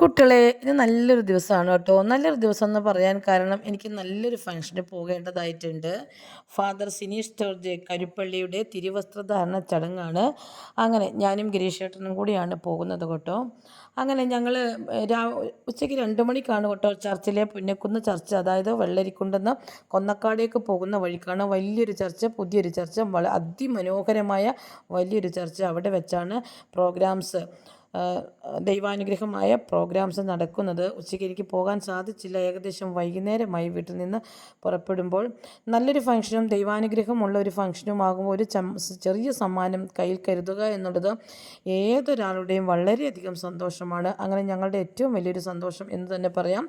കുട്ടികളെ ഇത് നല്ലൊരു ദിവസമാണ് കേട്ടോ. നല്ലൊരു ദിവസം എന്ന് പറയാൻ കാരണം എനിക്ക് നല്ലൊരു ഫംഗ്ഷന് പോകേണ്ടതായിട്ടുണ്ട്. ഫാദർ സിനീഷ് ജോർജ് കരുപ്പള്ളിയുടെ തിരുവസ്ത്രധാരണ ചടങ്ങാണ്. അങ്ങനെ ഞാനും ഗിരീഷേട്ടനും കൂടിയാണ് പോകുന്നത് കേട്ടോ. അങ്ങനെ ഞങ്ങൾ രാ ഉച്ചയ്ക്ക് രണ്ട് മണിക്കാണ് കേട്ടോ ചർച്ചിലെ പുന്നക്കുന്ന് ചർച്ച അതായത് വെള്ളരിക്കുണ്ടെന്ന് കൊന്നക്കാടേക്ക് പോകുന്ന വഴിക്കാണ്. വലിയൊരു ചർച്ച പുതിയൊരു ചർച്ച വള അതിമനോഹരമായ വലിയൊരു ചർച്ച അവിടെ വെച്ചാണ് പ്രോഗ്രാംസ്. ദൈവാനുഗ്രഹമായ പ്രോഗ്രാംസ് നടക്കുന്നത് ഉച്ചയ്ക്ക് പോകാൻ സാധിച്ചില്ല. ഏകദേശം വൈകുന്നേരമായി വീട്ടിൽ നിന്ന് പുറപ്പെടുമ്പോൾ നല്ലൊരു ഫംഗ്ഷനും ദൈവാനുഗ്രഹമുള്ള ഒരു ഫംഗ്ഷനുമാകുമ്പോൾ ഒരു ചെറിയ സമ്മാനം കയ്യിൽ കരുതുക എന്നുള്ളത് ഏതൊരാളുടെയും വളരെയധികം സന്തോഷമാണ്. അങ്ങനെ ഞങ്ങളുടെ ഏറ്റവും വലിയൊരു സന്തോഷം എന്ന് തന്നെ പറയാം.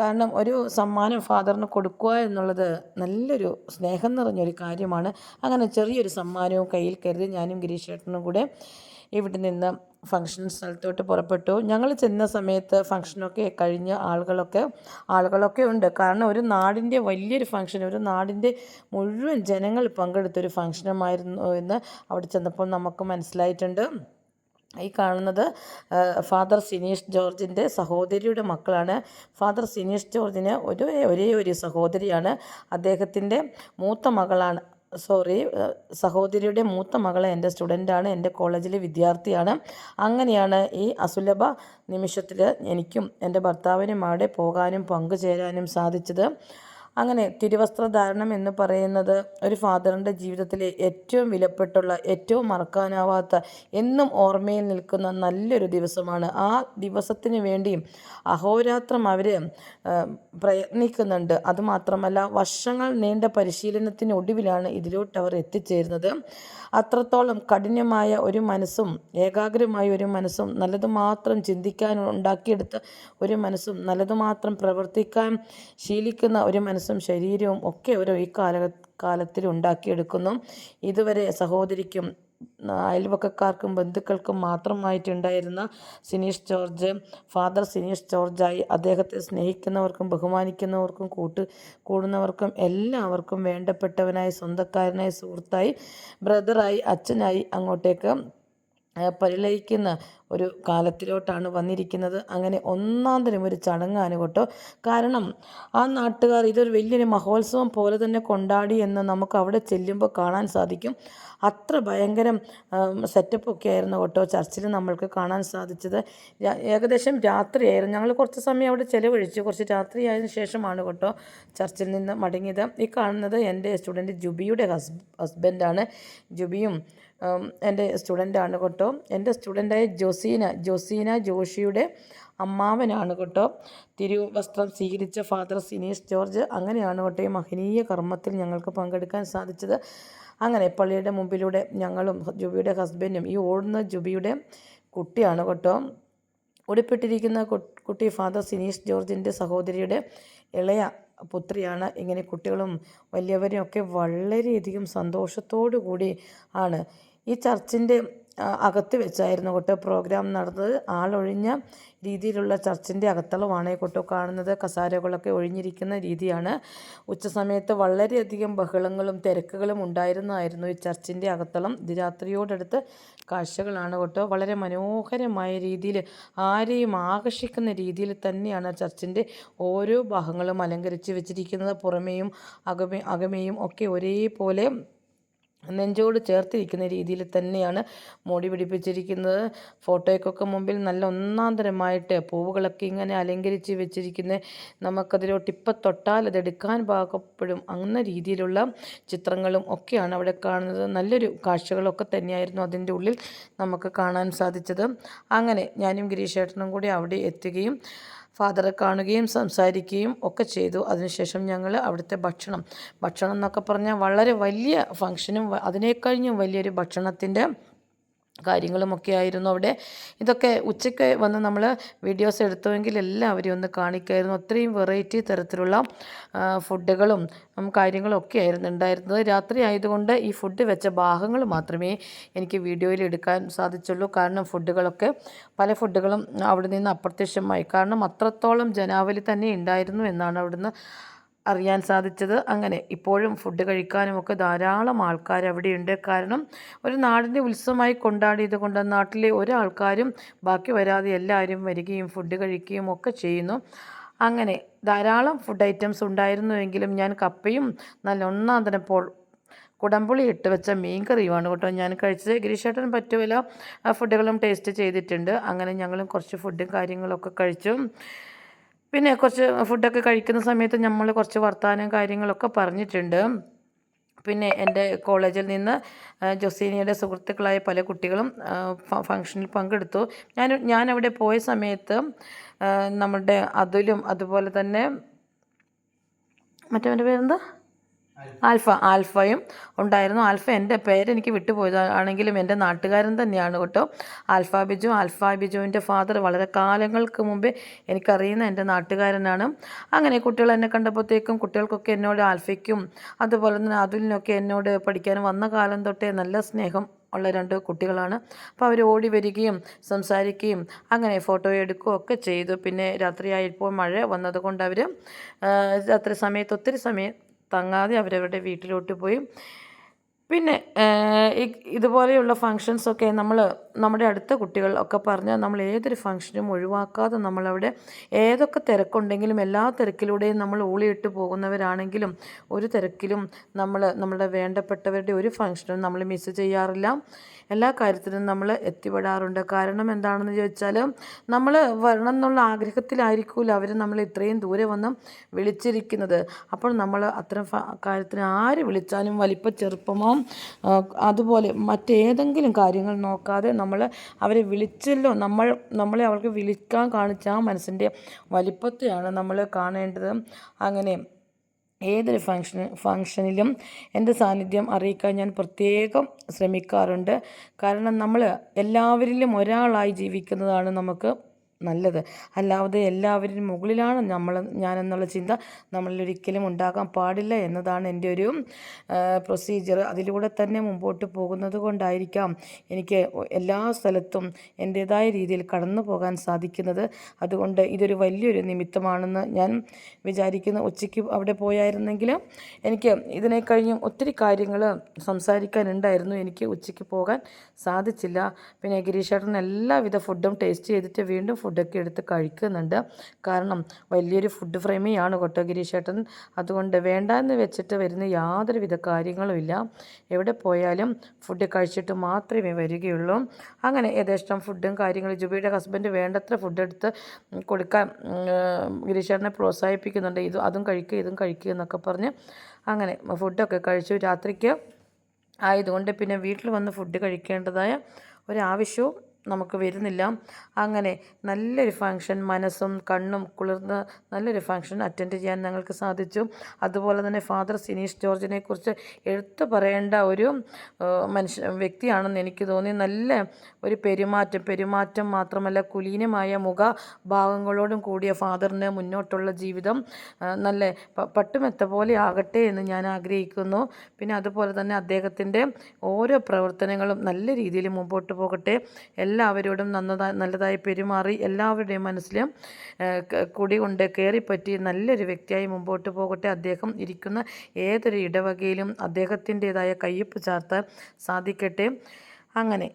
കാരണം ഒരു സമ്മാനം ഫാദറിന് കൊടുക്കുക എന്നുള്ളത് നല്ലൊരു സ്നേഹം നിറഞ്ഞൊരു കാര്യമാണ്. അങ്ങനെ ചെറിയൊരു സമ്മാനവും കയ്യിൽ കരുതി ഞാനും ഗിരീഷേട്ടനും കൂടെ ഇവിടെ നിന്ന് ഫംഗ്ഷൻ സ്ഥലത്തോട്ട് പുറപ്പെട്ടു. ഞങ്ങൾ ചെന്ന സമയത്ത് ഫംഗ്ഷനൊക്കെ കഴിഞ്ഞ് ആളുകളൊക്കെ ആളുകളൊക്കെ ഉണ്ട്. കാരണം ഒരു നാടിന്റെ വലിയൊരു ഫംഗ്ഷൻ ഒരു നാടിന്റെ മുഴുവൻ ജനങ്ങൾ പങ്കെടുത്തൊരു ഫംഗ്ഷനുമായിരുന്നു എന്ന് അവിടെ ചെന്നപ്പോൾ നമുക്ക് മനസ്സിലായിട്ടുണ്ട്. ഈ കാണുന്നത് ഫാദർ സിനീഷ് ജോർജിന്റെ സഹോദരിയുടെ മക്കളാണ്. ഫാദർ സിനീഷ് ജോർജിന് ഒരു ഒരേ ഒരു സഹോദരിയാണ്. അദ്ദേഹത്തിന്റെ മൂത്ത മകളാണ് സോറി സഹോദരിയുടെ മൂത്ത മകൾ എന്റെ സ്റ്റുഡന്റാണ് എന്റെ കോളേജിലെ വിദ്യാർത്ഥിയാണ്. അങ്ങനെയാണ് ഈ അസുലഭ നിമിഷത്തിൽ എനിക്കും എന്റെ ഭർത്താവിനും അവിടെ പോകാനും പങ്കുചേരാനും സാധിച്ചത്. അങ്ങനെ തിരുവസ്ത്രധാരണം എന്ന് പറയുന്നത് ഒരു ഫാദറിന്റെ ജീവിതത്തിലെ ഏറ്റവും വിലപ്പെട്ടുള്ള ഏറ്റവും മറക്കാനാവാത്ത എന്നും ഓർമ്മയിൽ നിൽക്കുന്ന നല്ലൊരു ദിവസമാണ്. ആ ദിവസത്തിന് വേണ്ടിയും അഹോരാത്രം അവർ പ്രയത്നിക്കുന്നുണ്ട്. അതുമാത്രമല്ല വർഷങ്ങൾ നീണ്ട പരിശീലനത്തിന് ഒടുവിലാണ് ഇതിലോട്ട് അവർ എത്തിച്ചേരുന്നത്. അത്രത്തോളം കഠിനമായ ഒരു മനസ്സും ഏകാഗ്രമായ ഒരു മനസ്സും നല്ലത് മാത്രം ചിന്തിക്കാൻ ഉണ്ടാക്കിയെടുത്ത ഒരു മനസ്സും നല്ലത് മാത്രം പ്രവർത്തിക്കാൻ ശീലിക്കുന്ന ഒരു മനസ്സും ശരീരവും ഒക്കെ ഒരു ഈ കാല കാലത്തിൽ ഉണ്ടാക്കിയെടുക്കുന്നു. ഇതുവരെ സഹോദരിക്കും അയൽവക്കക്കാർക്കും ബന്ധുക്കൾക്കും മാത്രമായിട്ടുണ്ടായിരുന്ന സിനീഷ് ജോർജ് ഫാദർ സിനീഷ് ജോർജായി അദ്ദേഹത്തെ സ്നേഹിക്കുന്നവർക്കും ബഹുമാനിക്കുന്നവർക്കും കൂട്ട് കൂടുന്നവർക്കും എല്ലാവർക്കും വേണ്ടപ്പെട്ടവനായി സ്വന്തക്കാരനായി സുഹൃത്തായി ബ്രദറായി അച്ഛനായി അങ്ങോട്ടേക്ക് പരിലയിക്കുന്ന ഒരു കാലത്തിലോട്ടാണ് വന്നിരിക്കുന്നത്. അങ്ങനെ ഒന്നാം തരം ഒരു ചടങ്ങാണ് കേട്ടോ കാരണം ആ നാട്ടുകാർ ഇതൊരു വലിയൊരു മഹോത്സവം പോലെ തന്നെ കൊണ്ടാടി എന്ന് നമുക്ക് അവിടെ ചെല്ലുമ്പോൾ കാണാൻ സാധിക്കും. അത്ര ഭയങ്കരം സെറ്റപ്പൊക്കെ ആയിരുന്നു കേട്ടോ ചർച്ചിൽ നമ്മൾക്ക് കാണാൻ സാധിച്ചത്. ഏകദേശം രാത്രിയായിരുന്നു. ഞങ്ങൾ കുറച്ച് സമയം അവിടെ ചിലവഴിച്ചു. കുറച്ച് രാത്രിയായതിനു ശേഷമാണ് കേട്ടോ ചർച്ചിൽ നിന്ന് മടങ്ങിയത്. ഈ കാണുന്നത് എന്റെ സ്റ്റുഡന്റ് ജുബിയുടെ ഹസ്ബ ഹസ്ബൻഡാണ്. ജുബിയും എന്റെ സ്റ്റുഡന്റാണ് കേട്ടോ. എന്റെ സ്റ്റുഡന്റായ ജോസീന ജോസീന ജോഷിയുടെ അമ്മാവനാണ് കേട്ടോ. തിരുവസ്ത്രം സ്വീകരിച്ച ഫാദർ സിനീസ് ജോർജ് അങ്ങനെയാണ് കേട്ടോ ഈ മഹനീയ കർമ്മത്തിൽ ഞങ്ങൾക്ക് പങ്കെടുക്കാൻ സാധിച്ചത്. അങ്ങനെ പള്ളിയുടെ മുമ്പിലൂടെ ഞങ്ങളും ജുബിയുടെ ഹസ്ബൻഡും ഈ ഓടുന്ന ജുബിയുടെ കുട്ടിയാണ് കേട്ടോ. ഉടുപ്പിട്ടിരിക്കുന്ന കുട്ടി ഫാദർ സിനീഷ് ജോർജിന്റെ സഹോദരിയുടെ ഇളയ പുത്രിയാണ്. ഇങ്ങനെ കുട്ടികളും വലിയവരും ഒക്കെ വളരെയധികം സന്തോഷത്തോടു കൂടി ആണ് ഈ ചർച്ചിന്റെ അകത്ത് വെച്ചായിരുന്നു കേട്ടോ പ്രോഗ്രാം നടന്നത്. ആളൊഴിഞ്ഞ രീതിയിലുള്ള ചർച്ചിന്റെ അകത്തളമാണ് കേട്ടോ കാണുന്നത്. കസാരകളൊക്കെ ഒഴിഞ്ഞിരിക്കുന്ന രീതിയാണ്. ഉച്ച സമയത്ത് വളരെയധികം ബഹളങ്ങളും തിരക്കുകളും ഉണ്ടായിരുന്നതായിരുന്നു ഈ ചർച്ചിന്റെ അകത്തളം. രാത്രിയോടടുത്ത് കാഴ്ചകളാണ് കേട്ടോ. വളരെ മനോഹരമായ രീതിയിൽ ആരെയും ആകർഷിക്കുന്ന രീതിയിൽ തന്നെയാണ് ചർച്ചിന്റെ ഓരോ ഭാഗങ്ങളും അലങ്കരിച്ച് വെച്ചിരിക്കുന്നത്. പുറമേയും അകമേ അകമേയും ഒക്കെ ഒരേപോലെ നെഞ്ചോട് ചേർത്തിരിക്കുന്ന രീതിയിൽ തന്നെയാണ് മോടി പിടിപ്പിച്ചിരിക്കുന്നത്. ഫോട്ടോയ്ക്കൊക്കെ മുമ്പിൽ നല്ല ഒന്നാന്തരമായിട്ട് പൂവുകളൊക്കെ ഇങ്ങനെ അലങ്കരിച്ച് വെച്ചിരിക്കുന്ന നമുക്കതിലോട്ട് ഇപ്പം തൊട്ടാൽ അത് എടുക്കാൻ പാകപ്പെടും അങ്ങനെ രീതിയിലുള്ള ചിത്രങ്ങളും ഒക്കെയാണ് അവിടെ കാണുന്നത്. നല്ലൊരു കാഴ്ചകളൊക്കെ തന്നെയായിരുന്നു അതിന്റെ ഉള്ളിൽ നമുക്ക് കാണാൻ സാധിച്ചത്. അങ്ങനെ ഞാനും ഗിരീഷേട്ടനും കൂടി അവിടെ എത്തുകയും ഫാദറെ കാണുകയും സംസാരിക്കുകയും ഒക്കെ ചെയ്തു. അതിനുശേഷം ഞങ്ങൾ അവിടുത്തെ ഭക്ഷണം ഭക്ഷണം എന്നൊക്കെ പറഞ്ഞാൽ വളരെ വലിയ ഫങ്ഷനും അതിനേക്കഴിഞ്ഞും വലിയൊരു ഭക്ഷണത്തിന്റെ കാര്യങ്ങളുമൊക്കെ ആയിരുന്നു അവിടെ. ഇതൊക്കെ ഉച്ചയ്ക്ക് വന്ന് നമ്മൾ വീഡിയോസ് എടുത്തുവെങ്കിൽ എല്ലാവരും ഒന്ന് കാണിക്കായിരുന്നു. അത്രയും വെറൈറ്റി തരത്തിലുള്ള ഫുഡുകളും കാര്യങ്ങളും ഒക്കെ ആയിരുന്നു ഉണ്ടായിരുന്നത്. രാത്രി ആയതുകൊണ്ട് ഈ ഫുഡ് വെച്ച ഭാഗങ്ങൾ മാത്രമേ എനിക്ക് വീഡിയോയിൽ എടുക്കാൻ സാധിച്ചുള്ളൂ. കാരണം ഫുഡുകളൊക്കെ പല ഫുഡുകളും അവിടെ നിന്ന് അപ്രത്യക്ഷമായി. കാരണം അത്രത്തോളം ജനാവലി തന്നെ ഉണ്ടായിരുന്നു എന്നാണ് അവിടുന്ന് അറിയാൻ സാധിച്ചത്. അങ്ങനെ ഇപ്പോഴും ഫുഡ് കഴിക്കാനുമൊക്കെ ധാരാളം ആൾക്കാർ അവിടെയുണ്ട്. കാരണം ഒരു നാടിന്റെ ഉത്സവമായി കൊണ്ടാടിയത് കൊണ്ട് നാട്ടിലെ ഒരാൾക്കാരും ബാക്കി വരാതെ എല്ലാവരും വരികയും ഫുഡ് കഴിക്കുകയും ഒക്കെ ചെയ്യുന്നു. അങ്ങനെ ധാരാളം ഫുഡ് ഐറ്റംസ് ഉണ്ടായിരുന്നുവെങ്കിലും ഞാൻ കപ്പയും നല്ല ഒന്നാം തന്നെ പോൾ കുടംപുളി ഇട്ട് വെച്ച മീൻ കറിയുമാണ് കേട്ടോ ഞാൻ കഴിച്ചത്. ഗിരീഷേട്ടൻ പറ്റുമല്ല ഫുഡുകളും ടേസ്റ്റ് ചെയ്തിട്ടുണ്ട്. അങ്ങനെ ഞങ്ങളും കുറച്ച് ഫുഡും കാര്യങ്ങളൊക്കെ കഴിച്ചു. പിന്നെ കുറച്ച് ഫുഡൊക്കെ കഴിക്കുന്ന സമയത്ത് നമ്മൾ കുറച്ച് വർത്തമാനം കാര്യങ്ങളൊക്കെ പറഞ്ഞിട്ടുണ്ട്. പിന്നെ എന്റെ കോളേജിൽ നിന്ന് ജൊസീനിയുടെ സുഹൃത്തുക്കളായ പല കുട്ടികളും ഫംഗ്ഷനിൽ പങ്കെടുത്തു. ഞാൻ ഞാൻ അവിടെ പോയ സമയത്ത് നമ്മുടെ അതുലും അതുപോലെ തന്നെ മറ്റവന്റെ പേരെന്താ? ആൽഫ ആൽഫയും ഉണ്ടായിരുന്നു. ആൽഫ എന്റെ പേരെനിക്ക് വിട്ടുപോയതാണെങ്കിലും എന്റെ നാട്ടുകാരൻ തന്നെയാണ് കേട്ടോ. ആൽഫ ബിജു ആൽഫ ബിജുവിന്റെ ഫാദർ വളരെ കാലങ്ങൾക്ക് മുമ്പേ എനിക്കറിയുന്ന എന്റെ നാട്ടുകാരനാണ്. അങ്ങനെ കുട്ടികൾ എന്നെ കണ്ടപ്പോഴത്തേക്കും കുട്ടികൾക്കൊക്കെ എന്നോട് ആൽഫയ്ക്കും അതുപോലെ തന്നെ അതുലിനൊക്കെ എന്നോട് പഠിക്കാൻ വന്ന കാലം തൊട്ടേ നല്ല സ്നേഹം ഉള്ള രണ്ട് കുട്ടികളാണ്. അപ്പോൾ അവർ ഓടി വരികയും സംസാരിക്കുകയും അങ്ങനെ ഫോട്ടോ എടുക്കുകയും ഒക്കെ ചെയ്തു. പിന്നെ രാത്രിയായപ്പോൾ മഴ വന്നതുകൊണ്ട് അവർ രാത്രി സമയത്ത് ഒത്തിരി സമയം തങ്ങാതെ അവരവരുടെ വീട്ടിലോട്ട് പോയി. പിന്നെ ഇതുപോലെയുള്ള ഫങ്ഷൻസൊക്കെ നമ്മൾ നമ്മുടെ അടുത്ത കുട്ടികൾ ഒക്കെ പറഞ്ഞാൽ നമ്മൾ ഏതൊരു ഫങ്ഷനും ഒഴിവാക്കാതെ നമ്മളവിടെ ഏതൊക്കെ തിരക്കുണ്ടെങ്കിലും എല്ലാ തിരക്കിലൂടെയും നമ്മൾ ഊളിയിട്ട് പോകുന്നവരാണെങ്കിലും ഒരു തിരക്കിലും നമ്മൾ നമ്മുടെ വേണ്ടപ്പെട്ടവരുടെ ഒരു ഫങ്ഷനും നമ്മൾ മിസ് ചെയ്യാറില്ല. എല്ലാ കാര്യത്തിലും നമ്മൾ എത്തിപ്പെടാറുണ്ട്. കാരണം എന്താണെന്ന് ചോദിച്ചാൽ നമ്മൾ വരണം എന്നുള്ള ആഗ്രഹത്തിലായിരിക്കില്ല അവർ നമ്മൾ ഇത്രയും ദൂരെ വന്ന് വിളിച്ചിരിക്കുന്നത്. അപ്പോൾ നമ്മൾ അത്തരം കാര്യത്തിന് ആര് വിളിച്ചാലും വലിപ്പ ചെറുപ്പമോ അതുപോലെ മറ്റേതെങ്കിലും കാര്യങ്ങൾ നോക്കാതെ നമ്മൾ അവരെ വിളിച്ചല്ലോ നമ്മൾ നമ്മളെ അവർക്ക് വിളിക്കാൻ കാണിച്ച ആ മനസ്സിന്റെ വലിപ്പത്തെയാണ് നമ്മൾ കാണേണ്ടത്. അങ്ങനെ ഏതൊരു ഫങ്ഷന് ഫങ്ഷനിലും എന്റെ സാന്നിധ്യം അറിയിക്കാൻ ഞാൻ പ്രത്യേകം ശ്രമിക്കാറുണ്ട്. കാരണം നമ്മൾ എല്ലാവരിലും ഒരാളായി ജീവിക്കുന്നതാണ് നമുക്ക് നല്ലത്. അല്ലാതെ എല്ലാവരും മുകളിലാണ് നമ്മൾ ഞാനെന്നുള്ള ചിന്ത നമ്മളിലൊരിക്കലും ഉണ്ടാകാൻ പാടില്ല എന്നതാണ് എന്റെ ഒരു പ്രൊസീജിയർ അതിലൂടെ തന്നെ മുമ്പോട്ട് പോകുന്നത് കൊണ്ടായിരിക്കാം എനിക്ക് എല്ലാ സ്ഥലത്തും എന്റേതായ രീതിയിൽ കടന്നു പോകാൻ സാധിക്കുന്നത്. അതുകൊണ്ട് ഇതൊരു വലിയൊരു നിമിത്തമാണെന്ന് ഞാൻ വിചാരിക്കുന്നു. ഉച്ചയ്ക്ക് അവിടെ പോയായിരുന്നെങ്കിൽ എനിക്ക് ഇതിനെ കഴിഞ്ഞും ഒത്തിരി കാര്യങ്ങൾ സംസാരിക്കാനുണ്ടായിരുന്നു. എനിക്ക് ഉച്ചയ്ക്ക് പോകാൻ സാധിച്ചില്ല. പിന്നെ ഗിരീഷേട്ടൻ എല്ലാവിധ ഫുഡും ടേസ്റ്റ് ചെയ്തിട്ട് വീണ്ടും ഫുഡൊക്കെ എടുത്ത് കഴിക്കുന്നുണ്ട്. കാരണം വലിയൊരു ഫുഡ് ഫ്രെയിമിയാണ് കേട്ടോ ഗിരീഷേട്ടൻ അതുകൊണ്ട് വേണ്ടാന്ന് വെച്ചിട്ട് വരുന്ന യാതൊരുവിധ കാര്യങ്ങളുമില്ല എവിടെ പോയാലും ഫുഡ് കഴിച്ചിട്ട് മാത്രമേ വരികയുള്ളൂ. അങ്ങനെ യഥേഷ്ടം ഫുഡും കാര്യങ്ങളും ജുബിയുടെ ഹസ്ബൻഡ് വേണ്ടത്ര ഫുഡ് എടുത്ത് കൊടുക്കാൻ ഗിരീഷേട്ടനെ പ്രോത്സാഹിപ്പിക്കുന്നുണ്ട്. ഇത് അതും കഴിക്കുക ഇതും കഴിക്കുക എന്നൊക്കെ പറഞ്ഞ് അങ്ങനെ ഫുഡൊക്കെ കഴിച്ചു. രാത്രിക്ക് ആയതുകൊണ്ട് പിന്നെ വീട്ടിൽ വന്ന് ഫുഡ് കഴിക്കേണ്ടതായ ഒരാവശ്യവും നമുക്ക് വരുന്നില്ല. അങ്ങനെ നല്ലൊരു ഫങ്ഷൻ മനസ്സും കണ്ണും കുളിർന്ന് നല്ലൊരു ഫങ്ഷൻ അറ്റൻഡ് ചെയ്യാൻ ഞങ്ങൾക്ക് സാധിച്ചു. അതുപോലെ തന്നെ ഫാദർ സിനീഷ് ജോർജിനെ കുറിച്ച് എടുത്തു പറയേണ്ട ഒരു മനുഷ്യ വ്യക്തിയാണെന്ന് എനിക്ക് തോന്നി. നല്ല ഒരു പെരുമാറ്റം പെരുമാറ്റം മാത്രമല്ല കുലീനമായ മുഖ ഭാവങ്ങളോടും കൂടിയ ഫാദറിന് മുന്നോട്ടുള്ള ജീവിതം നല്ല പട്ടുമെത്ത പോലെ ആകട്ടെ എന്ന് ഞാൻ ആഗ്രഹിക്കുന്നു. പിന്നെ അതുപോലെ തന്നെ അദ്ദേഹത്തിന്റെ ഓരോ പ്രവർത്തനങ്ങളും നല്ല രീതിയിൽ മുമ്പോട്ട് പോകട്ടെ. എല്ലാവരോടും നന്നതായി നല്ലതായി പെരുമാറി എല്ലാവരുടെയും മനസ്സിലും കുടി കൊണ്ട് കയറിപ്പറ്റി നല്ലൊരു വ്യക്തിയായി മുമ്പോട്ട് പോകട്ടെ. അദ്ദേഹം ഇരിക്കുന്ന ഏതൊരു ഇടവകയിലും അദ്ദേഹത്തിന്റെതായ കയ്യൊപ്പ് ചാർത്താൻ സാധിക്കട്ടെ. അങ്ങനെ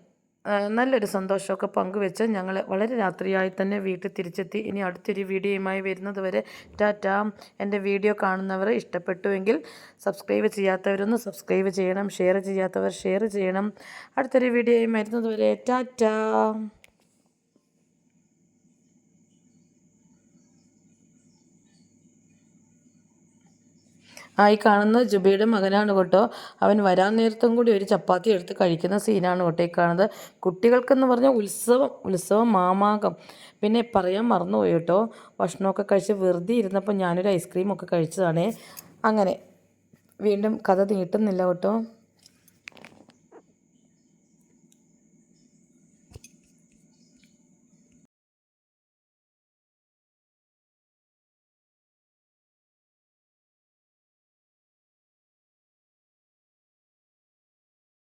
നല്ലൊരു സന്തോഷമൊക്കെ പങ്കുവെച്ച് ഞങ്ങൾ വളരെ രാത്രിയായി തന്നെ വീട്ടിൽ തിരിച്ചെത്തി. ഇനി അടുത്തൊരു വീഡിയോയുമായി വരുന്നത് വരെ ടാറ്റ. എന്റെ വീഡിയോ കാണുന്നവർ ഇഷ്ടപ്പെട്ടുവെങ്കിൽ സബ്സ്ക്രൈബ് ചെയ്യാത്തവരൊന്ന് സബ്സ്ക്രൈബ് ചെയ്യണം ഷെയർ ചെയ്യാത്തവർ ഷെയർ ചെയ്യണം. അടുത്തൊരു വീഡിയോയും വരുന്നത് വരെ ടാറ്റ. ആയി കാണുന്ന ജുബയുടെ മകനാണ് കേട്ടോ. അവൻ വരാൻ നേരത്തും കൂടി ഒരു ചപ്പാത്തി എടുത്ത് കഴിക്കുന്ന സീനാണ് കേട്ടോ ഈ കാണുന്നത്. കുട്ടികൾക്കെന്ന് പറഞ്ഞാൽ ഉത്സവം ഉത്സവം മാമാകം പിന്നെ പറയാൻ മറന്നുപോയി കേട്ടോ. ഭക്ഷണമൊക്കെ കഴിച്ച് വെറുതെ ഇരുന്നപ്പോൾ ഞാനൊരു ഐസ്ക്രീമൊക്കെ കഴിച്ചതാണേ. അങ്ങനെ വീണ്ടും കഥ നീട്ടുന്നില്ല കേട്ടോ.